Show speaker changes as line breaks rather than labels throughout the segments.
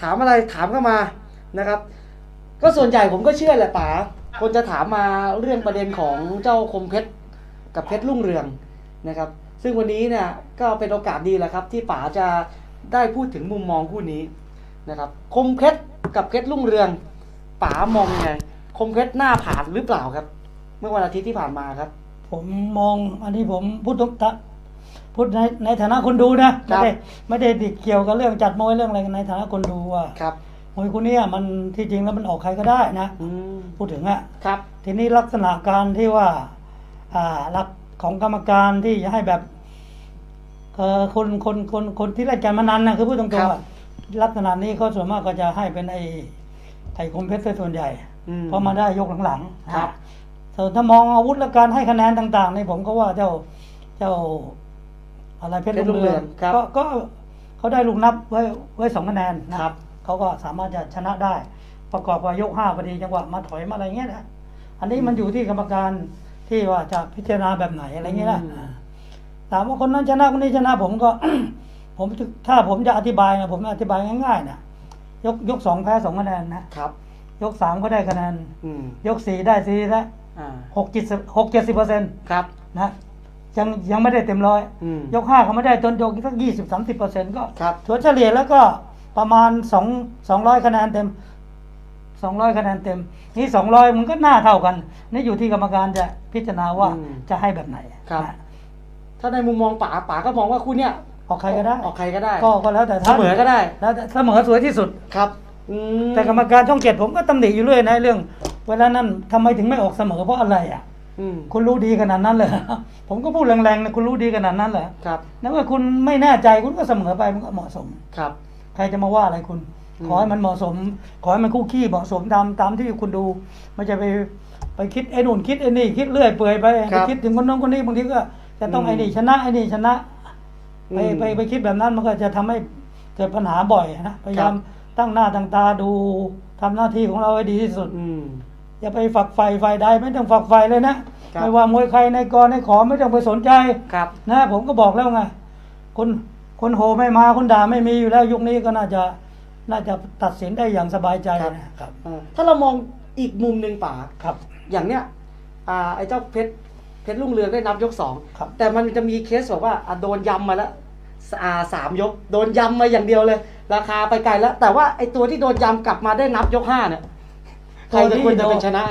ถามอะไรถามเข้ามานะครับ ก็ส่วนใหญ่ผมก็เชื่อแหละป๋าคนจะถามมาเรื่องประเด็นของเจ้าคมเพชรกับเพชรรุ่งเรืองนะครับ ซึ่งวันนี้เนี่ยก็เป็นโอกาสดีแหละครับ ที่ป๋าจะได้พูดถึงมุมมองคู่นี้นะครับคมเพชรกับเพชรรุ่งเรืองป๋ามองยังไงคมเพชรหน้าผ่านหรือเปล่าครับ เมื่อวันอาทิตย์ที่ผ่านมาครับ
ผมมองอันนี้ผมพูดตรงตะ พูดในในฐานะคนดูนะ
ครั
ไม่
บ
ได้ไม่ได้ดิเกี่ยวกับเรื่องจัดมวยเรื่องอะไรในฐานะคนดูว่า
ครับ
มวยคู่เนี้ยมันที่จริงแล้วมันออกใครก็ได้นะ
อืม
พูดถึงอะ
ครับ
ทีนี้ลักษณะการที่ว่า อ่าหลักของกรรมการที่จะให้แบบเออคนคนคนคนที่เล่นการมานานนะคือพูดตรงๆว่าลักษณะนี้เขาส่วนมากก็จะให้เป็นไอ้ไอ้คมเพชรซะส่วนใหญ่
อืม
เพราะมาได้ยกหลังๆ
ครับ
ส่วนถ้ามองอาวุธและการให้คะแนนต่างๆในผมก็ว่าเจ้าเจ้า อะไรเพชร
เพชรรุ่
รุ่
ง
ง
เรื
เรืออง
ครับ
ก็ก็เขาได้ลูกนับไว้ไว้สองคะแนนนะครับ เขาก็สามารถจะชนะได้ ประกอบกับยกห้าพอดีจังหวะมาถอยมาอะไรเงี้ยนะอันนี้มันอยู่ที่กรรมการที่ว่าจะพิจารณาแบบไหนอะไรเงี้ยนะ
อืม
ถามว่าคนนั้นชนะคนนี้ชนะผมก็ ผมถ้าผมจะอธิบายนะผมอธิบายง่ายๆนะยกยกสองแพ้สองคะแนนนะครับ ยกสามก็ได้คะแนน
อืม
ยกสี่ได้สี่แล้ว
อ่า
หกจิตหกเจ็ดสิบเปอร์เซ็นต์
ครับ
นะ ยังยังไม่ได้เต็มร้อย
อืม
ยกห้าเขาไม่ได้จนยกสักยี่สิบสามสิบเปอร์เซ็นต์ก็
ครับ
ถัวเฉลี่ยแล้วก็ประมาณสองสองร้อยคะแนนเต็มสองร้อยคะแนนเต็ม นี่สองร้อยมันก็หน้าเท่ากัน นี่อยู่ที่กรรมการจะพิจารณาว่า
อืม
จะให้แบบไหน
ครับ
นะ
ถ้าในมุมมองป๋าป๋าก็มองว่าคู่เนี้ย
ออกใครก็ได้
ออกใครก็ได้
ก็ก็แล้วแต่
เส
ท่าน
มอก็ได้
แล้วแต่เสมอสวยที่สุด
ครับอืม
แต่กรรมการช่องเจ็ดผมก็ตำหนิอยู่เรื่อยนะเรื่อง เวลานั้นทำไมถึงไม่ออกเสมอเพราะอะไรอะ
อืม
คุณรู้ดีขนาดนั้นเลยผมก็พูดแรงๆนะคุณรู้ดีขนาดนั้นเหรอ
ครับ
นั่นว่าคุณไม่แน่ใจคุณก็เสมอไปมันก็เหมาะสม
ครับ
ใครจะมาว่าอะไรคุณ
อืม
ขอให้มันเหมาะสม ขอให้มันคู่ขี้เหมาะสมตามตามที่คุณดูไม่จะไปไปคิดไอ้นู่นคิดไอ้นี่คิดเรื่อยเปื่อยไปไปคิดถึงคนโน้นคนนี้บางทีก็จะต้องไอ้นี่ชนะไอ้นี่ชนะไปไปไปคิดแบบนั้นมันก็จะทำให้เกิดปัญหาบ่อยนะพยายามตั้งหน้าตั้งตาดูทำหน้าที่ของเราให้ดีที่สุด
อืม
อย่าไปฝักใฝ่ฝ่ายใดไม่ต้องฝักใฝ่เลยนะ ครับ ไม่ว่ามวยใครในกรในขอไม่ต้องไปสนใจ
ครับ
นะผมก็บอกแล้วไงคนคนโหไม่มาคนด่าไม่มีอยู่แล้วยุคนี้ก็น่าจะน่าจะตัดสินได้อย่างสบายใจนะครับ
เออถ้าเรามองอีกมุมหนึ่งป๋า
ครับ
อย่างเนี้ยอ่าไอ้เจ้าเพชรเพชรรุ่งเรืองได้นับยกสอง
ครับ
แต่มันจะมีเคสแบบว่าอะโดนยำมาแล้วสอ่าสามยก โดนยำมาอย่างเดียวเลย ราคาไปไกลแล้ว แต่ว่าไอ้ตัวที่โดนยำกลับมาได้นับยกห้าเนี่ยใครจะควรจะเป็นชนะ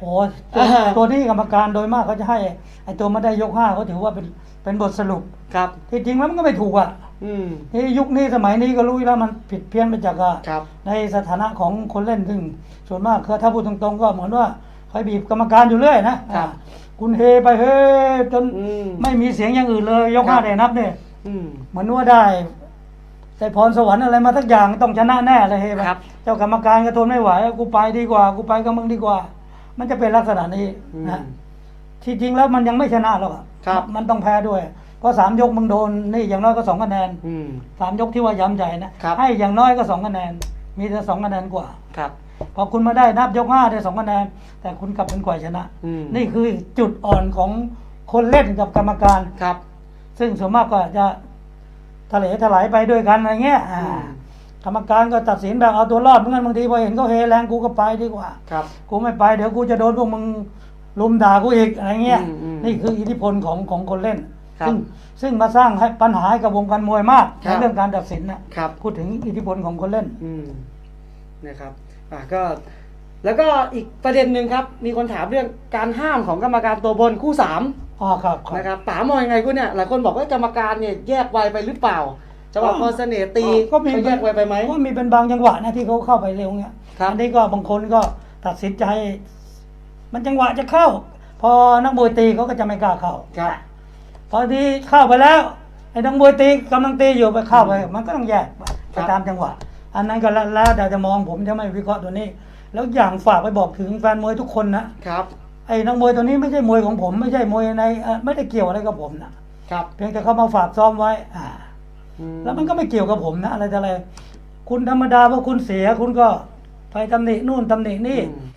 โอ้ตัว
อ่า
ตัวนี้กรรมการโดยมากเขาจะให้ ไอ้ตัวมาได้ยกห้าเขาถือว่าเป็นเป็นบทสรุป
ครับ
ที่จริงแล้วมันก็ไม่ถูกอะ
อืม
นี่ยุคนี้สมัยนี้ก็รู้อยู่แล้วมันผิดเพี้ยนไปจากอะ
ครับ
ในสถานะของคนเล่นซึ่งส่วนมากคือถ้าพูดตรงๆก็เหมือนว่าคอยบีบกรรมการอยู่เรื่อยนะครับอ่าคุณเฮไปเฮจน
อืม
ไม่มีเสียงอย่างอื่นเลย ยก
ครั
ห้า
บ
ได้นับเนี่ย
อืม
เหมือนว่าได้ได้พรสวรรค์อะไรมาทักอย่างต้องชนะแน่เลยเฮไป
ครับ
เจ้ากรรมการก็ทนไม่ไหวกูไปดีกว่า กูไปกับมึงดีกว่า มันจะเป็นลักษณะนี้
อืม
นะที่จริงแล้วมันยังไม่ชนะหรอกอะ
ครับ
มันต้องแพ้ด้วย เพราะสามยกมึงโดนนี่อย่างน้อยก็สองคะแนน
อืม
สามยกที่ว่าย้ำใจนะครับ ให้อย่างน้อยก็สองคะแนน มีแต่สองคะแนนกว่า
ครับ
พอคุณมาได้นับยกห้าได้สองคะแนน แต่คุณกลับเป็นกว่าชนะ
อืม
นี่คือจุดอ่อนของคนเล่นกับกรรมการ
ครับ
ซึ่งส่วนมากก็จะทะเลถลายไปด้วยกันอะไรเงี้ยอ่า
อืม
กรรมการก็ตัดสินแบบเอาตัวรอดเหมือนกันบางทีพอเห็นเขาเฮแรงกูก็ไปดีกว่า
ครับ
กูไม่ไปเดี๋ยวกูจะโดนพวกมึงลุมด่ากูอีกอะไรเงี้ย
อืมอืม
นี่คืออิทธิพลของของคนเล่น
ครับ
ซึ่งซึ่งมาสร้างให้ปัญหาให้กับวงการมวยมาก
ครั
ใน
บ
เรื่องการตัดสินนะครับพูดถึงอิทธิพลของคนเล่น
อืมนะครับอ่าก็แล้วก็อีกประเด็นหนึ่งครับ มีคนถามเรื่องการห้ามของกรรมการตัวบนคู่สาม
อ๋อครับครับ
นะครับป๋ามองยังไงกูเนี่ยหลายคนบอกว่ากรรมการเนี่ยแยกไวไปหรือเปล่า จังหวะพอเสน่ห์ตี
ก็มี
เขาแยกไวไปไหม
ก็มีเป็นบางจังหวะนะที่เขาเข้าไปเร็วเงี้ย
ครับ
อันนี้ก็บางคนก็ตัดสินใจ มันจังหวะจะเข้า พอนักมวยตีเขาก็จะไม่กล้าเข้า
ครับ
พอที่เข้าไปแล้วไอ้นักมวยตีกำลังตีอยู่ไปเข้าไป มันก็ต้องแยกไป
ครั
ไป
บ
ตามจังหวะ อันนั้นก็แล้วแล้วแต่จะมองผมจะไม่วิเคราะห์ตัวนี้ แล้วอย่างฝากไปบอกถึงแฟนมวยทุกคนนะครับไอ้นักมวยตัวนี้ไม่ใช่มวยของผม ไม่ใช่มวยในเอ่อไม่ได้เกี่ยวอะไรกับผมนะครับเพียงแต่เขามาฝากซ้อมไว้อ่า
อืม
แล้วมันก็ไม่เกี่ยวกับผมนะอะไรแต่อะไร คุณธรรมดาเพราะคุณเสียคุณก็ไปตำหนินู่นตำหนินี่
อืม